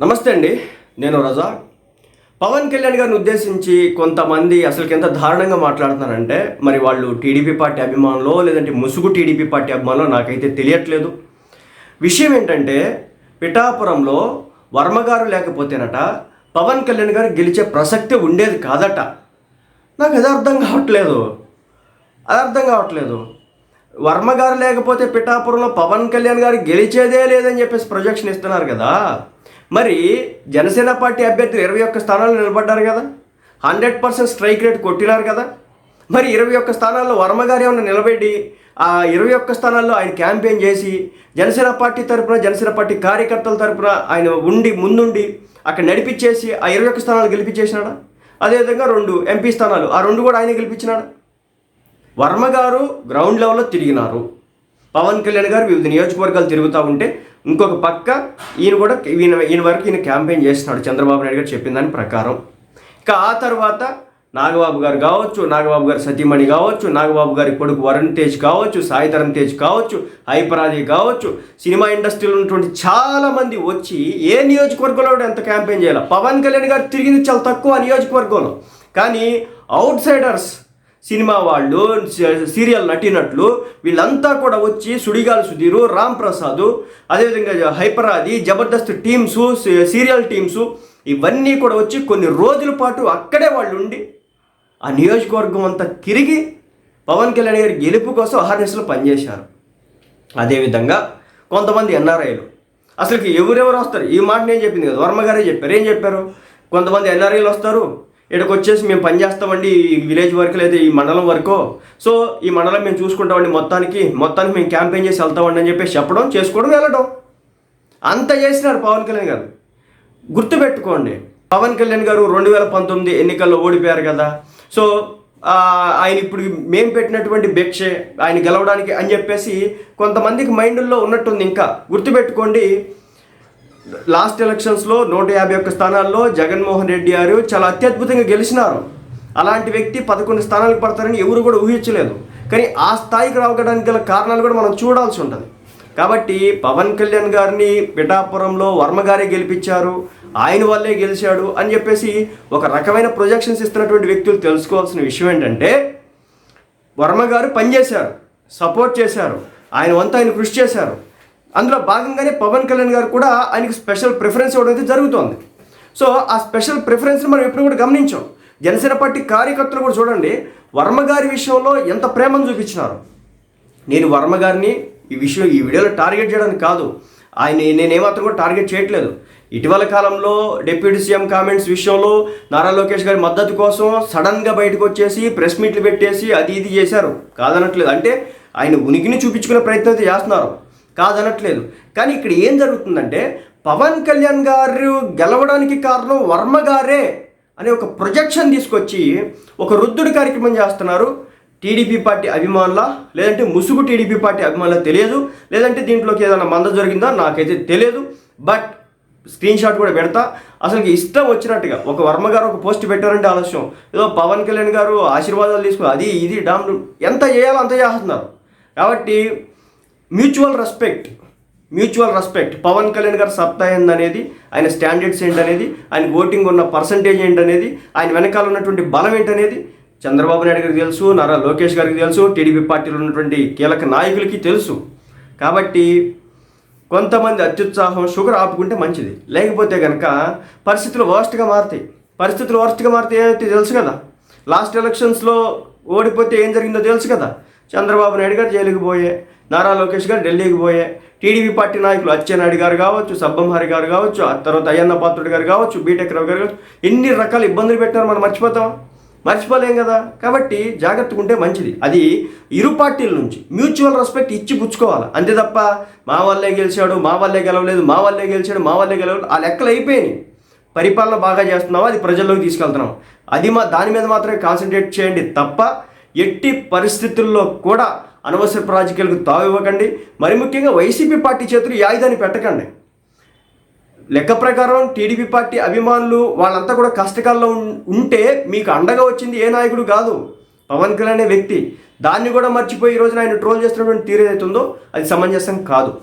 నమస్తే అండి నేను రజా. పవన్ కళ్యాణ్ గారిని ఉద్దేశించి కొంతమంది అసలు ఎంత దారుణంగా మాట్లాడుతున్నారంటే మరి వాళ్ళు టీడీపీ పార్టీ అభిమానులో లేదంటే ముసుగు టీడీపీ పార్టీ అభిమానులో నాకైతే తెలియట్లేదు. విషయం ఏంటంటే పిఠాపురంలో వర్మగారు లేకపోతేనట పవన్ కళ్యాణ్ గారు గెలిచే ప్రసక్తి ఉండేది కాదట. నాకు అది అర్థం కావట్లేదు. అది అర్థం కావట్లేదు. వర్మ గారు లేకపోతే పిఠాపురంలో పవన్ కళ్యాణ్ గారు గెలిచేదే లేదని చెప్పేసి ప్రొజెక్షన్ ఇస్తున్నారు కదా. మరి జనసేన పార్టీ అభ్యర్థులు ఇరవై ఒక్క స్థానాలు నిలబడ్డారు కదా. హండ్రెడ్ పర్సెంట్ స్ట్రైక్ రేట్ కొట్టినారు కదా. మరి ఇరవై ఒక్క స్థానాల్లో వర్మ గారు నిలబెట్టి ఆ ఇరవై ఒక్క స్థానాల్లో ఆయన క్యాంపెయిన్ చేసి జనసేన పార్టీ తరపున జనసేన పార్టీ కార్యకర్తల తరపున ఆయన ఉండి ముందుండి అక్కడ నడిపించేసి ఆ ఇరవై ఒక్క స్థానాలు గెలిపించేసినాడా అదేవిధంగా రెండు ఎంపీ స్థానాలు ఆ రెండు కూడా ఆయన గెలిపించినాడా వర్మ గారు గ్రౌండ్ లెవెల్లో తిరిగినారు. పవన్ కళ్యాణ్ గారు వివిధ నియోజకవర్గాలు తిరుగుతూ ఉంటే ఇంకొక పక్క ఈయన కూడా ఈయన ఈయన వరకు ఈయన క్యాంపెయిన్ చేస్తున్నాడు. చంద్రబాబు నాయుడు గారు చెప్పిన దాని ప్రకారం. ఇక ఆ తర్వాత నాగబాబు గారు కావచ్చు నాగబాబు గారు సతీమణి కావచ్చు నాగబాబు గారి కొడుకు వరుణ్ తేజ్ కావచ్చు సాయి తరణ్ తేజ్ కావచ్చు హైపరాజీ కావచ్చు సినిమా ఇండస్ట్రీలో ఉన్నటువంటి చాలామంది వచ్చి ఏ నియోజకవర్గంలో కూడా ఎంత క్యాంపెయిన్ చేయాలి? పవన్ కళ్యాణ్ గారు తిరిగింది చాలా తక్కువ నియోజకవర్గంలో. కానీ అవుట్ సైడర్స్ సినిమా వాళ్ళు సీరియల్ నటినట్లు వీళ్ళంతా కూడా వచ్చి సుడిగాలి సుధీరు రామ్ ప్రసాద్ అదేవిధంగా హైపరాది జబర్దస్త్ టీమ్స్ సీరియల్ టీమ్స్ ఇవన్నీ కూడా వచ్చి కొన్ని రోజుల పాటు అక్కడే వాళ్ళు ఉండి ఆ నియోజకవర్గం అంతా తిరిగి పవన్ కళ్యాణ్ గారి గెలుపు కోసం అహర్నిశలు పనిచేశారు. అదేవిధంగా కొంతమంది ఎన్ఆర్ఐలు. అసలుకి ఎవరెవరు వస్తారు? ఈ మాట నేను చెప్పింది కదా వర్మ గారే చెప్పారు. ఏం చెప్పారు? కొంతమంది ఎన్ఆర్ఐలు వస్తారు ఇక్కడికి వచ్చేసి మేము పని చేస్తామండి ఈ విలేజ్ వరకు లేదా ఈ మండలం వరకు. సో ఈ మండలం మేము చూసుకుంటామండి మొత్తానికి. మొత్తానికి మేము క్యాంపెయిన్ చేసి వెళ్తామండి అని చెప్పేసి చెప్పడం చేసుకోవడం వెళ్ళడం. అంత చేసినారు పవన్ కళ్యాణ్ గారు. గుర్తుపెట్టుకోండి. పవన్ కళ్యాణ్ గారు రెండు వేల పంతొమ్మిది ఎన్నికల్లో ఓడిపోయారు కదా. సో ఆయన ఇప్పుడు మేము పెట్టినటువంటి భిక్షే ఆయన గెలవడానికి అని చెప్పేసి కొంతమందికి మైండ్లో ఉన్నట్టుంది ఇంకా. గుర్తుపెట్టుకోండి లాస్ట్ ఎలక్షన్స్లో నూట యాభై ఒక్క స్థానాల్లో జగన్మోహన్ రెడ్డి గారు చాలా అత్యద్భుతంగా గెలిచినారు. అలాంటి వ్యక్తి పదకొండు స్థానాలకు పడతారని ఎవరు కూడా ఊహించలేదు. కానీ ఆ స్థాయికి రావడానికి గల కారణాలు కూడా మనం చూడాల్సి ఉంటుంది. కాబట్టి పవన్ కళ్యాణ్ గారిని పిఠాపురంలో వర్మ గారే గెలిపించారు ఆయన వల్లే గెలిచాడు అని చెప్పేసి ఒక రకమైన ప్రొజెక్షన్స్ ఇస్తున్నటువంటి వ్యక్తులు తెలుసుకోవాల్సిన విషయం ఏంటంటే వర్మ గారు పనిచేశారు సపోర్ట్ చేశారు ఆయన వంతు ఆయన కృషి చేశారు. అందులో భాగంగానే పవన్ కళ్యాణ్ గారు కూడా ఆయనకి స్పెషల్ ప్రిఫరెన్స్ ఇవ్వడం అయితే జరుగుతోంది. సో ఆ స్పెషల్ ప్రిఫరెన్స్ని మనం ఎప్పుడు కూడా గమనించాం. జనసేన పార్టీ కార్యకర్తలు కూడా చూడండి వర్మ గారి విషయంలో ఎంత ప్రేమను చూపించినారు. నేను వర్మ గారిని ఈ విషయం ఈ వీడియోలో టార్గెట్ చేయడానికి కాదు. ఆయన నేనేమాత్రం కూడా టార్గెట్ చేయట్లేదు. ఇటీవల కాలంలో డిప్యూటీ సీఎం కామెంట్స్ విషయంలో నారా లోకేష్ గారి మద్దతు కోసం సడన్గా బయటకు వచ్చేసి ప్రెస్ మీట్లు పెట్టేసి అది ఇది చేశారు. కాదనట్లేదు. అంటే ఆయన ఉనికిని చూపించుకునే ప్రయత్నం అయితే చేస్తున్నారు. కాదనట్లేదు. కానీ ఇక్కడ ఏం జరుగుతుందంటే పవన్ కళ్యాణ్ గారు గెలవడానికి కారణం వర్మ గారే అనే ఒక ప్రొజెక్షన్ తీసుకొచ్చి ఒక రుద్దుడి కార్యక్రమం చేస్తున్నారు. టీడీపీ పార్టీ అభిమానుల లేదంటే ముసుగు టీడీపీ పార్టీ అభిమానుల తెలియదు. లేదంటే దీంట్లోకి ఏదైనా మంద జరిగిందా? నాకైతే తెలియదు. బట్ స్క్రీన్ షాట్ కూడా పెడతా. అసలు ఇష్టం వచ్చినట్టుగా ఒక వర్మ గారు ఒక పోస్ట్ పెట్టారంటే ఆలస్యం. ఏదో పవన్ కళ్యాణ్ గారు ఆశీర్వాదాలు తీసుకుని అది ఇది డామ్ ఎంత చేయాలో అంత చేస్తున్నారు. కాబట్టి mutual respect mutual respect. Pawan Kalyan garu సత్తా ఏందనేది ఆయన స్టాండర్డ్స్ ఏంటనేది ఆయన ఓటింగ్ ఉన్న పర్సంటేజ్ ఏంటనేది ఆయన వెనకాల ఉన్నటువంటి బలం ఏంటనేది చంద్రబాబు నాయుడు గారికి తెలుసు నారా లోకేష్ గారికి తెలుసు టీడీపీ పార్టీలో ఉన్నటువంటి కీలక నాయకులకి తెలుసు. కాబట్టి కొంతమంది అత్యుత్సాహం షుగర్ ఆపుకుంటే మంచిది. లేకపోతే కనుక పరిస్థితులు వర్స్ట్గా మారుతాయి. పరిస్థితులు వర్స్ట్గా మారితే ఏదైతే తెలుసు కదా లాస్ట్ ఎలక్షన్స్లో ఓడిపోతే ఏం జరిగిందో తెలుసు కదా. చంద్రబాబు నాయుడు గారు జైలుకి పోయే నారా లోకేష్ గారు ఢిల్లీకి పోయే టీడీపీ పార్టీ నాయకులు అచ్చెన్నాయుడు గారు కావచ్చు సబ్బంహారి గారు కావచ్చు ఆ తర్వాత అయ్యన్న పాత్రుడు గారు కావచ్చు బీటెక్ రావు గారు కావచ్చు ఎన్ని రకాల ఇబ్బందులు పెట్టారు మనం మర్చిపోతాం. మర్చిపోలేం కదా? కాబట్టి జాగ్రత్తగా ఉంటే మంచిది. అది ఇరు పార్టీల నుంచి మ్యూచువల్ రెస్పెక్ట్ ఇచ్చి పుచ్చుకోవాలి. అంతే తప్ప మా వల్లే గెలిచాడు మా వల్లే గెలవలేదు మా వల్లే గెలిచాడు మా వల్లే గెలవలేదు ఆ లెక్కలు అయిపోయినాయి. పరిపాలన బాగా చేస్తున్నావు? అది ప్రజల్లోకి తీసుకెళ్తున్నాం. అది మా దాని మీద మాత్రమే కాన్సన్ట్రేట్ చేయండి తప్ప ఎట్టి పరిస్థితుల్లో కూడా అనవసర రాజకీయాలకు తావివ్వకండి. మరి ముఖ్యంగా వైసీపీ పార్టీ చేతులు ఈ ఆయుధాన్ని పెట్టకండి. లెక్క ప్రకారం టీడీపీ పార్టీ అభిమానులు వాళ్ళంతా కూడా కష్టకాలంలో ఉం- ఉంటే మీకు అండగా వచ్చింది ఏ నాయకుడు కాదు. పవన్ కళ్యాణ్ అనే వ్యక్తి. దాన్ని కూడా మర్చిపోయి ఈరోజు రోజున ఆయన ట్రోల్ చేస్తున్నటువంటి తీరు ఉందో అది సమంజసం కాదు.